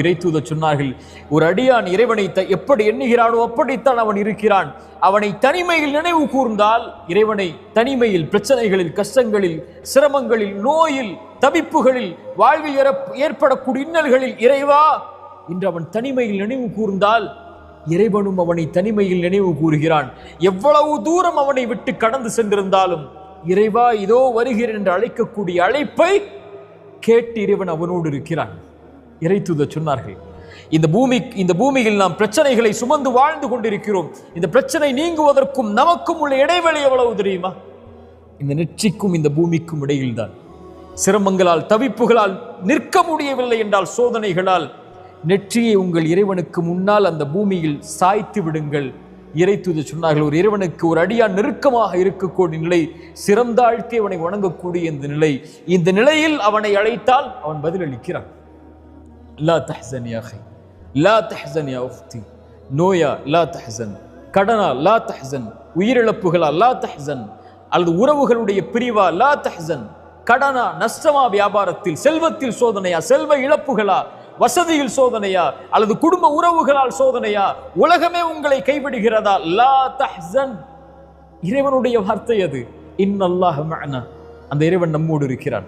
இறைத்தூத சொன்னார்கள் ஒரு அடியான் இறைவனை எப்படி எண்ணுகிறானோ அப்படித்தான் அவன் இருக்கிறான். அவனை தனிமையில் நினைவு கூர்ந்தால் இறைவனை தனிமையில் பிரச்சனைகளில் கஷ்டங்களில் சிரமங்களில் நோயில் தவிப்புகளில் வாழ்வில் ஏற்படக்கூடிய இன்னல்களில் இறைவா என்று அவன் தனிமையில் நினைவு கூர்ந்தால் இறைவனும் அவனை தனிமையில் நினைவு கூறுகிறான். எவ்வளவு தூரம் அவனை விட்டு கடந்து சென்றிருந்தாலும் இறைவா இதோ வருகிறேன் என்று அழைக்கக்கூடிய அழைப்பை கேட்டு இறைவன் அவனோடு இருக்கிறான். இறைத்துத சொன்னார்கள் இந்த பூமி இந்த பூமியில் நாம் பிரச்சனைகளை சுமந்து வாழ்ந்து கொண்டிருக்கிறோம். இந்த பிரச்சனை நீங்குவதற்கும் நமக்கும் உள்ள இடைவெளி எவ்வளவு தெரியுமா? இந்த நெற்றிக்கும் இந்த பூமிக்கும் இடையில்தான். சிரமங்களால் தவிப்புகளால் நிற்க முடியவில்லை என்றால் சோதனைகளால் நெற்றியை உங்கள் இறைவனுக்கு முன்னால் அந்த பூமியில் சாய்த்து விடுங்கள். இறைத்துது சொன்னார்கள் ஒரு இறைவனுக்கு ஒரு அடியான் நெருக்கமாக இருக்கக்கூடிய நிலை சிறந்தாழ்த்தி அவனை வணங்கக்கூடிய இந்த நிலை. இந்த நிலையில் அவனை அழைத்தால் அவன் பதிலளிக்கிறான். லா தஹ்சன் யா அஹி லா தஹ்சன் யா உஃப்தி நோயா லா தஹ்சன் கடனா லா தஹ்சன் உயிரிழப்புகளா லா தஹ்சன் அல்லது உறவுகளுடைய பிரிவா லா தஹ்சன் கடனா நஷ்டமா வியாபாரத்தில் செல்வத்தில் சோதனையா செல்வ இழப்புகளா வசதியில் சோதனையா அல்லது குடும்ப உறவுகளால் சோதனையா உலகமே உங்களை கைவிடுகிறதா؟ லா தஹ்சன் இறைவனுடைய வார்த்தை அது. இன்னல்லாஹ் மஅனா. அந்த இறைவன் நம்மோடு இருக்கிறான்.